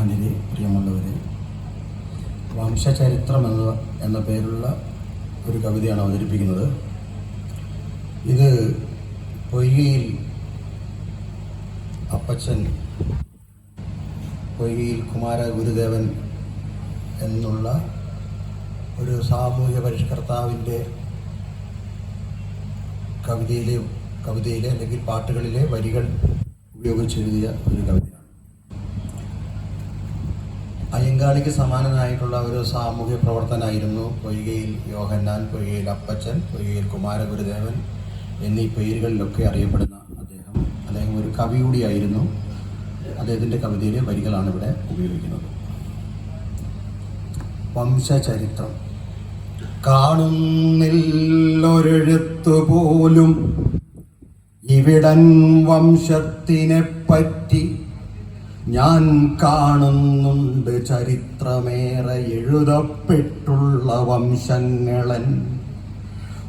ബഹുമാന്യരെ പ്രിയമുള്ളവരെ വംശചരിത്രം എന്ന എന്ന പേരുള്ള ഒരു കവിതയാണ് അവതരിപ്പിക്കുന്നത്. ഇത് പൊയ്കയിൽ അപ്പച്ചൻ പൊയ്കയിൽ കുമാര ഗുരുദേവൻ എന്നുള്ള ഒരു സാമൂഹ്യ പരിഷ്കർത്താവിന്റെ കവിതയിലെ കവിതയിലെ അല്ലെങ്കിൽ പാട്ടുകളിലെ വരികൾ ഉപയോഗിച്ചെഴുതിയ ഒരു കവിതയാണ്. അയ്യങ്കാളിക്ക് സമാനനായിട്ടുള്ള ഒരു സാമൂഹ്യ പ്രവർത്തനായിരുന്നു പൊയ്കയിൽ യോഹന്നാൻ പൊയ്കയിൽ അപ്പച്ചൻ പൊയ്കയിൽ കുമാരഗുരുദേവൻ എന്നീ പേരുകളിലൊക്കെ അറിയപ്പെടുന്ന അദ്ദേഹം. അദ്ദേഹം ഒരു കവി കൂടിയായിരുന്നു. അദ്ദേഹത്തിന്റെ കവിതയിലെ വരികളാണ് ഇവിടെ ഉപയോഗിക്കുന്നത്. വംശചരിത്രം. കാണുന്നില്ലൊരെഴുത്തു പോലും ഇവിടൻ വംശത്തിനെ പറ്റി ഞാൻ കാണുന്നുണ്ട് ചരിത്രമേറെ എഴുതപ്പെട്ടുള്ള വംശങ്ങളൻ.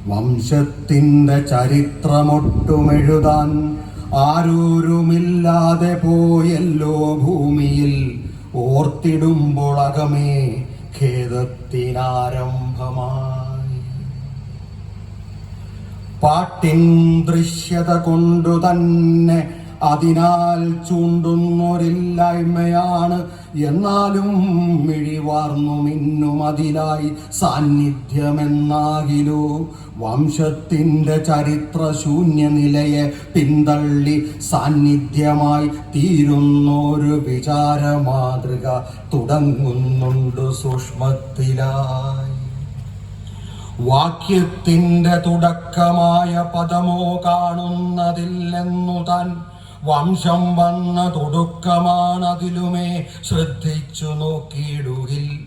വംശത്തിന്റെ ചരിത്രമൊട്ടുമെഴുതാൻ ആരൂരുമില്ലാതെ പോയല്ലോ ഭൂമിയിൽ. ഓർത്തിടുമ്പോൾ അകമേ ഖേദത്തിനാരംഭമായി. പാട്ടിൻ ദൃശ്യത കൊണ്ടു തന്നെ അതിനാൽ ചൂണ്ടുന്നൊരില്ലായ്മയാണ്. എന്നാലും മിഴിവാർന്നു മിന്നും അതിലായി സാന്നിധ്യമെന്നാകിലോ. വംശത്തിന്റെ ചരിത്ര ശൂന്യനിലയെ പിന്തള്ളി സാന്നിധ്യമായി തീരുന്നൊരു വിചാര മാതൃക തുടങ്ങുന്നുണ്ട് സൂക്ഷ്മത്തിലായി. വാക്യത്തിന്റെ തുടക്കമായ പദമോ കാണുന്നതില്ലെന്നു താൻ വംശം വന്ന തുടുക്കമാണതിലുമേ ശ്രദ്ധിച്ചു നോക്കിയിടുകിൽ.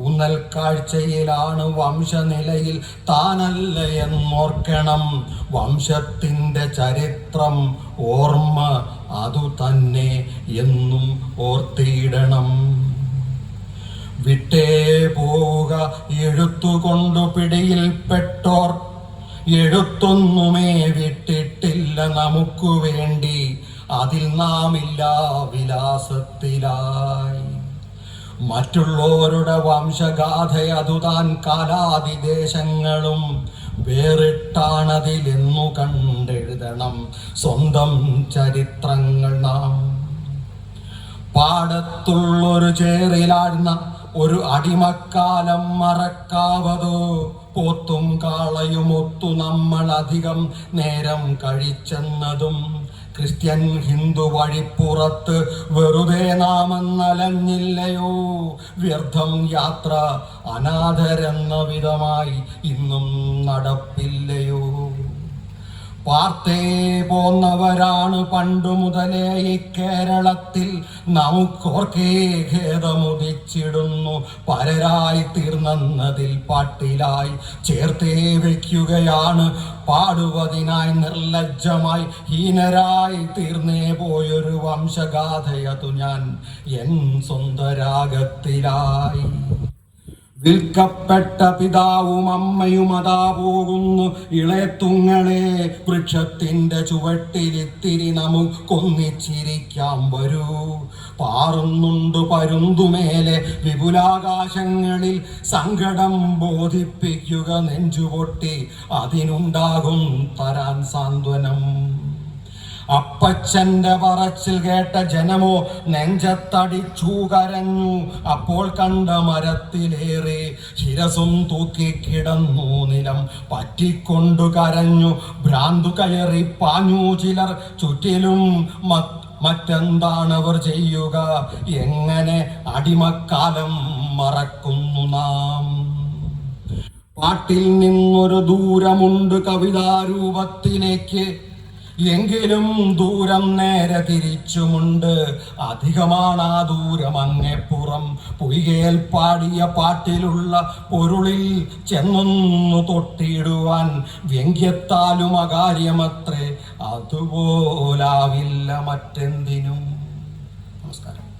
ഊന്നൽ കാഴ്ചയിലാണ് വംശനിലയിൽ താനല്ല എന്നോർക്കണം. വംശത്തിന്റെ ചരിത്രം ഓർമ്മ അതു തന്നെ എന്നും ഓർത്തിയിടണം. വിട്ടേ പോവുക എഴുത്തുകൊണ്ടു പിടിയിൽപ്പെട്ടോർ എഴുത്തൊന്നുമേ വിട്ടിട്ടില്ല നമുക്കു വേണ്ടി. അതിൽ നാം ഇല്ലാ വിലാസത്തിലായി. മറ്റുള്ളവരുടെ വംശഗാഥ അതുതാൻ കാലാതിദേശങ്ങളും വേറിട്ടാണതിലെന്നു കണ്ടെഴുതണം സ്വന്തം ചരിത്രങ്ങൾ നാം. പാടത്തുള്ളൊരു ചേറിലാഴ്ന്ന ഒരു അടിമക്കാലം മറക്കാവതോ? പോത്തും കാളയും ഒത്തു നമ്മൾ അധികം നേരം കഴിച്ചെന്നതും ക്രിസ്ത്യൻ ഹിന്ദു വഴിപ്പുറത്ത് വെറുതെ നാമെന്നലഞ്ഞില്ലയോ? വ്യർത്ഥം യാത്ര അനാഥരെന്ന വിധമായി ഇന്നും നടപ്പില്ലയോ? പാർത്തേ പോന്നവരാണ് പണ്ടു മുതലേ കേരളത്തിൽ. നമുക്കോർക്കേ ഖേദമുദിച്ചിടുന്നു. പരരായി തീർന്നതിൽ പാട്ടിലായി ചേർത്തേ വയ്ക്കുകയാണ്. പാടുവതിനായി നിർലജ്ജമായി ഹീനരായി തീർന്നേ പോയൊരു വംശഗാഥയതു ഞാൻ. എൻ സ്വന്തരാഗത്തിലായി വിൽക്കപ്പെട്ട പിതാവും അമ്മയും അതാ പോകുന്നു. ഇളയത്തുങ്ങളെ വൃക്ഷത്തിന്റെ ചുവട്ടിലിത്തിരി നമുക്കൊന്നിച്ചിരിക്കാം വരൂ. പാറുന്നുണ്ട് പരുന്തുമേലെ വിപുലാകാശങ്ങളിൽ സങ്കടം ബോധിപ്പിക്കുക നെഞ്ചുപൊട്ടി. അതിനുണ്ടാകും തരാൻ സാന്ത്വനം. അപ്പച്ചന്റെ പറച്ചിൽ കേട്ട ജനമോ നെഞ്ചത്തടിച്ചു കരഞ്ഞു അപ്പോൾ കണ്ട മരത്തിലേറെ ശിരസും തൂക്കി കിടന്നു. നിലം പറ്റിക്കൊണ്ടു കരഞ്ഞു. ഭ്രാന്തു കയറി പാഞ്ഞു. ചിലർ ചുറ്റിലും മറ്റെന്താണ് അവർ ചെയ്യുക? എങ്ങനെ അടിമക്കാലം മറക്കുന്നു നാം? പാട്ടിൽ നിന്നൊരു ദൂരമുണ്ട് കവിതാരൂപത്തിലേക്ക്. എങ്കിലും ദൂരം നേരെ തിരിച്ചുമുണ്ട്. അധികമാണ് ആ ദൂരം അങ്ങെപ്പുറം പൊയ്കേൽ പാടിയ പാട്ടിലുള്ള പൊരുളിൽ ചെന്നൊന്നു തൊട്ടിടുവാൻ വ്യംഗ്യത്താലും അകാര്യമത്രേ. അതുപോലാവില്ല മറ്റെന്തിനും. നമസ്കാരം.